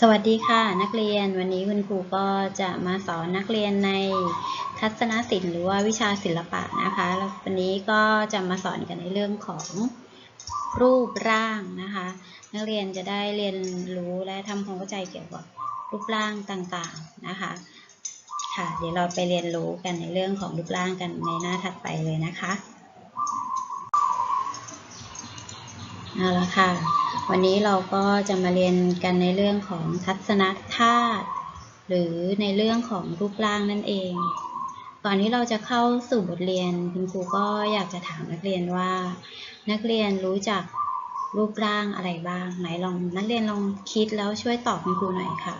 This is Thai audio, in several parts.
สวัสดีค่ะ นักเรียนวันนี้คุณครูก็จะมาสอนนักเรียนในทัศนศิลป์หรือว่าวิชาศิลปะนะคะแล้ววันนี้ก็จะมาสอนกันในเรื่องของรูปร่างนะคะ นักเรียนจะได้เรียนรู้และทำความเข้าใจเกี่ยวกับรูปร่างต่างๆนะคะ ค่ะ เดี๋ยวเราไปเรียนรู้กันในเรื่องของรูปร่างกันในหน้าถัดไปเลยนะคะเอาละค่ะ วันนี้เราก็จะมาเรียนกันในเรื่องของทัศนธาตุหรือในเรื่องของรูปร่างนั่นเอง ก่อนที่เราจะเข้าสู่บทเรียนคุณครูก็อยากจะถามนักเรียนว่า นักเรียนรู้จักรูปร่างอะไรบ้างไหนลองนักเรียนลองคิดแล้วช่วยตอบคุณครูหน่อยค่ะ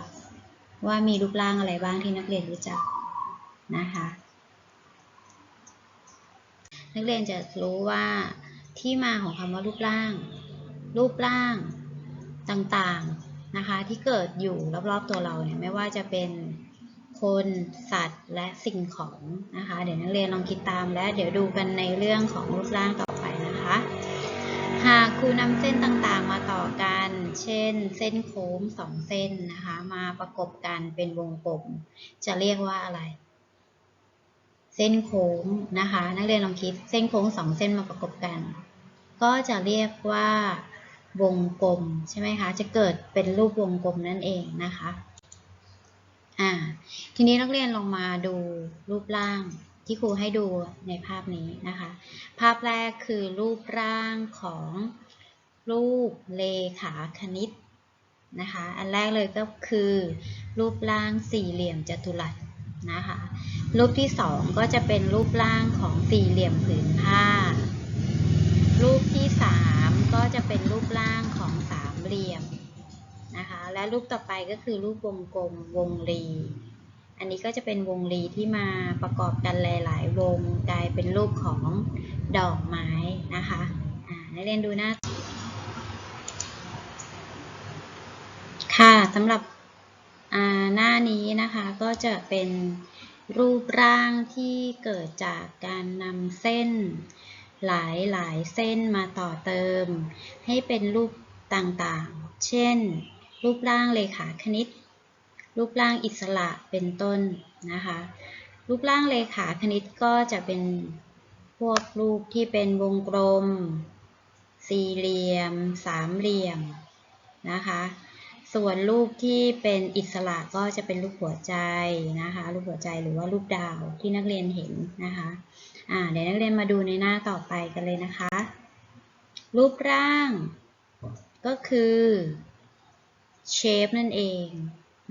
ว่ามีรูปร่างอะไรบ้างที่นักเรียนรู้จักนะคะนักเรียนจะรู้ว่าที่มาของคำว่ารูปร่าง รูปร่างต่างๆนะคะที่เกิดอยู่รอบๆตัวเราเนี่ยไม่ว่าจะเป็นคนสัตว์และสิ่งของนะคะ เดี๋ยวนักเรียนลองคิดตามและเดี๋ยวดูกันในเรื่องของรูปร่างต่อไปนะคะ หากครูนำเส้นต่างๆมาต่อกัน เช่น เส้นโค้งสองเส้นนะคะ มาประกบกันเป็นวงกลมจะเรียกว่าอะไร เส้นโค้งนะคะ นักเรียนลองคิดเส้นโค้งสองเส้นมาประกบกัน ก็จะเรียกว่า วงกลมใช่ไหมคะ จะเกิดเป็นรูปวงกลมนั่นเองนะคะ อ่า ทีนี้นักเรียนลองมาดูรูปร่างที่ครูให้ดูในภาพนี้นะคะ ภาพแรกคือรูปร่างของรูปเลขาคณิตนะคะ อันแรกเลยก็คือรูปร่างสี่เหลี่ยมจัตุรัสนะคะ รูปที่สองก็จะเป็นรูปร่างของสี่เหลี่ยมผืนผ้า รูปที่สาม ก็จะเป็นรูปร่างของสามเหลี่ยมนะคะ และรูปต่อไปก็คือรูปวงกลมวงรี อันนี้ก็จะเป็นวงรีที่มาประกอบกันหลาย ๆ วงกลายเป็นรูปของดอกไม้นะคะนักเรียนดูหน้า ค่ะสำหรับหน้านี้นะคะก็จะเป็นรูปร่างที่เกิดจากการนำเส้น หลายหลายเส้นมาต่อเติม ให้เป็นรูปต่างๆ เช่น รูปร่างเลขาคณิต รูปร่างอิสระเป็นต้นนะคะ รูปร่างเลขาคณิตก็จะเป็นพวกรูปที่เป็นวงกลม สี่เหลี่ยม สามเหลี่ยมนะคะ ส่วนรูปที่เป็นอิสระก็จะเป็นรูปหัวใจนะคะ รูปหัวใจหรือว่ารูปดาวที่นักเรียนเห็นนะคะ เดี๋ยวนักเรียนมาดูในหน้าต่อไปกันเลยนะคะ รูปร่างก็คือ shape นั่นเอง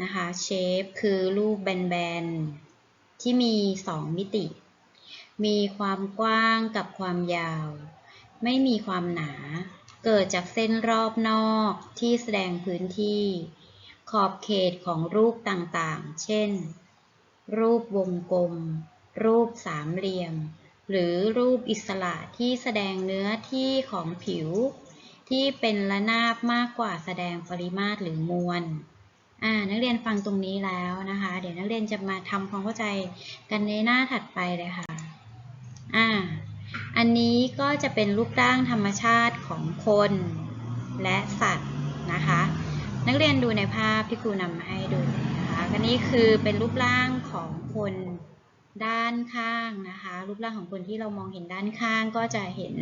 นะคะ shape คือรูปแบนๆ ที่มี 2 มิติ มีความกว้างกับความยาว ไม่มีความหนา เกิดจากเส้นรอบนอกที่แสดงพื้นที่ ขอบเขตของรูปต่างๆ เช่น รูปวงกลม รูปสามเหลี่ยม หรือรูปอิสระที่แสดงเนื้อที่ของผิว ที่เป็นระนาบมากกว่าแสดงปริมาตรหรือมวลนักเรียนฟังตรงนี้แล้วนะคะ เดี๋ยวนักเรียนจะมาทำความเข้าใจกันในหน้าถัดไปเลยค่ะอ่าอันนี้ก็จะเป็นรูปร่างธรรมชาติของคนและสัตว์นะคะ นักเรียนดูในภาพที่ครูนำมาให้ดูนะคะอันนี้คือเป็นรูปร่างของคน ด้านข้างนะคะ รูปร่างของคนที่เรามองเห็นด้านข้างก็จะเห็น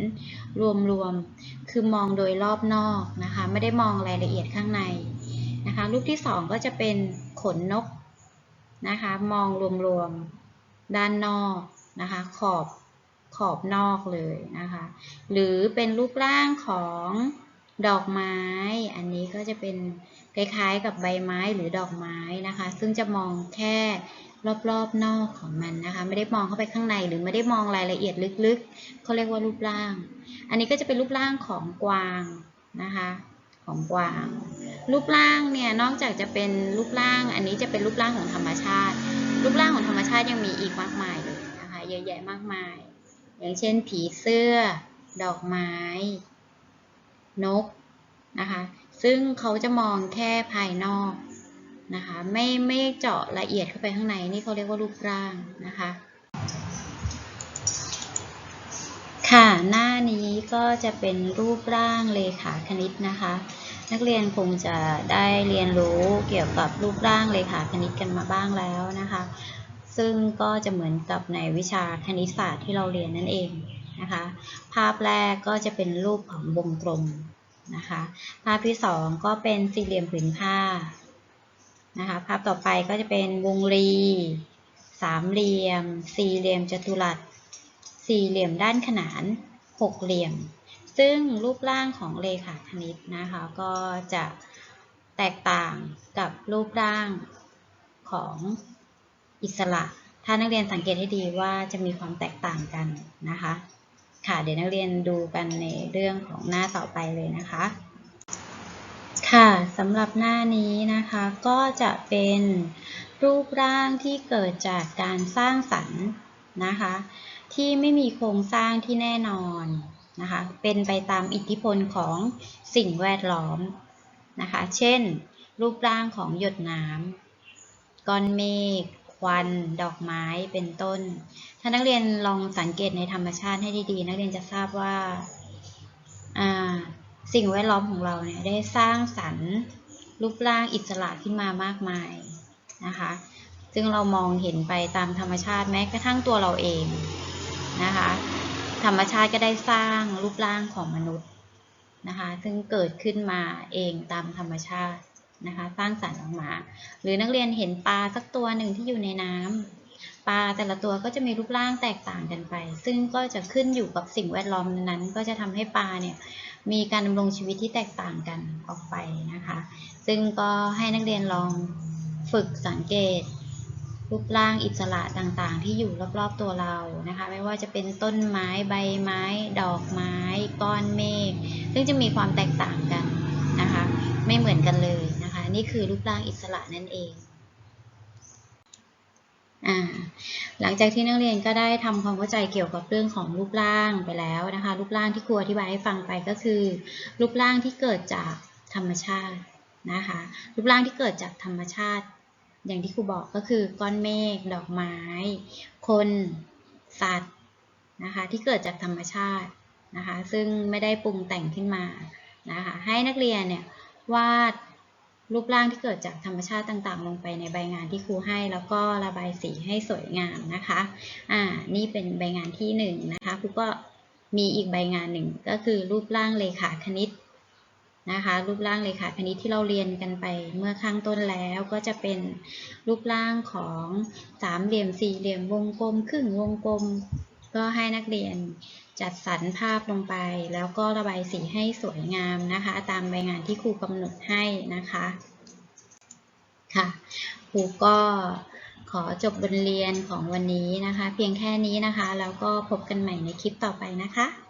รวมๆ คือมองโดยรอบนอกนะคะ ไม่ได้มองรายละเอียดข้างในนะคะ รูปที่สองก็จะเป็นขนนกนะคะ มองรวมๆ ด้านนอกนะคะ ขอบขอบนอกเลยนะคะ หรือเป็นรูปร่างของดอกไม้ อันนี้ก็จะเป็นคล้ายๆกับใบไม้หรือดอกไม้นะคะ ซึ่งจะมองแค่ รอบๆนอกของมันนะคะ ไม่ได้มองเข้าไปข้างในหรือไม่ได้มองรายละเอียดลึกๆเขาเรียกว่ารูปร่าง อันนี้ก็จะเป็นรูปร่างของกวางนะคะของกวาง รูปร่างเนี่ยนอกจากจะเป็นรูปร่าง อันนี้จะเป็นรูปร่างของธรรมชาติ รูปร่างของธรรมชาติยังมีอีกมากมายเลยนะคะเยอะแยะมากมาย อย่างเช่น ผีเสื้อ ดอกไม้ นกนะคะ ซึ่งเขาจะมองแค่ภายนอก นะคะไม่ไม่เจาะละเอียดเข้าไปข้างในนี่เขาเรียกว่ารูปร่างนะคะ ค่ะหน้านี้ก็จะเป็นรูปร่างเลขาคณิตนะคะ นักเรียนคงจะได้เรียนรู้เกี่ยวกับรูปร่างเลขาคณิตกันมาบ้างแล้วนะคะ ซึ่งก็จะเหมือนกับในวิชาคณิตศาสตร์ที่เราเรียนนั่นเองนะคะ ภาพแรกก็จะเป็นรูปของวงกลมนะคะ ภาพที่สองก็เป็นสี่เหลี่ยมผืนผ้า นะคะภาพต่อไปก็จะเป็นวงรีสามเหลี่ยม สี่เหลี่ยมจัตุรัส สี่เหลี่ยมด้านขนานหกเหลี่ยม ซึ่งรูปร่างของเลขาคณิตนะคะก็จะแตกต่างกับรูปร่างของอิสระ ถ้านักเรียนสังเกตให้ดีว่าจะมีความแตกต่างกันนะคะ ค่ะเดี๋ยวนักเรียนดูกันในเรื่องของหน้าต่อไปเลยนะคะ ค่ะสำหรับหน้านี้นะคะก็จะเป็นรูปร่างที่เกิดจากการสร้างสรรค์นะคะ ที่ไม่มีโครงสร้างที่แน่นอนนะคะ เป็นไปตามอิทธิพลของสิ่งแวดล้อมนะคะ เช่น รูปร่างของหยดน้ำก้อนเมฆควัน ดอกไม้เป็นต้น ถ้านักเรียนลองสังเกตในธรรมชาติให้ดีๆ นักเรียนจะทราบว่า สิ่งแวดล้อมของเราเนี่ยได้สร้างสรรค์รูปร่างอิสระขึ้นมามากมายนะคะ ซึ่งเรามองเห็นไปตามธรรมชาติแม้กระทั่งตัวเราเองนะคะ ธรรมชาติก็ได้สร้างรูปร่างของมนุษย์นะคะ ซึ่งเกิดขึ้นมาเองตามธรรมชาตินะคะ สร้างสรรค์ออกมา หรือนักเรียนเห็นปลาสักตัวหนึ่งที่อยู่ในน้ำปลาแต่ละตัวก็จะมีรูปร่างแตกต่างกันไป ซึ่งก็จะขึ้นอยู่กับสิ่งแวดล้อมนั้นก็จะทำให้ปลาเนี่ย มีการดำรงชีวิตที่แตกต่างกันออกไปนะคะ ซึ่งก็ให้นักเรียนลองฝึกสังเกต รูปร่างอิสระต่างๆ ที่อยู่รอบๆตัวเรานะคะ ไม่ว่าจะเป็นต้นไม้ใบไม้ ดอกไม้ ก้อนเมฆซึ่งจะมีความแตกต่างกันนะคะ ไม่เหมือนกันเลยนะคะ นี่คือรูปร่างอิสระนั่นเอง หลังจากที่นักเรียนก็ได้ทำความเข้าใจเกี่ยวกับเรื่องของรูปร่างไปแล้วนะคะ รูปร่างที่ครูอธิบายให้ฟังไปก็คือ รูปร่างที่เกิดจากธรรมชาตินะคะ รูปร่างที่เกิดจากธรรมชาติ อย่างที่ครูบอกก็คือก้อนเมฆดอกไม้ คนสัตว์นะคะที่เกิดจากธรรมชาตินะคะ ซึ่งไม่ได้ปรุงแต่งขึ้นมานะคะ ให้นักเรียนเนี่ยวาด รูปร่างที่เกิดจากธรรมชาติต่างๆ ลงไปในใบงานที่ครูให้ แล้วก็ระบายสีให้สวยงามนะคะ อ่า นี่เป็นใบงานที่หนึ่งนะคะครูก็มีอีกใบงานหนึ่งก็คือรูปร่างเลขาคณิตนะคะ รูปร่างเลขาคณิตที่เราเรียนกันไปเมื่อข้างต้นแล้วก็จะเป็นรูปร่างของสามเหลี่ยมสี่เหลี่ยมวงกลมครึ่งวงกลม ก็ให้นักเรียน จัดสรรภาพลงไป แล้วก็ระบายสีให้สวยงามนะคะ ตามใบงานที่ครูกำหนดให้นะคะค่ะครูก็ขอจบบทเรียนของวันนี้นะคะ เพียงแค่นี้นะคะ แล้วก็พบกันใหม่ในคลิปต่อไปนะคะ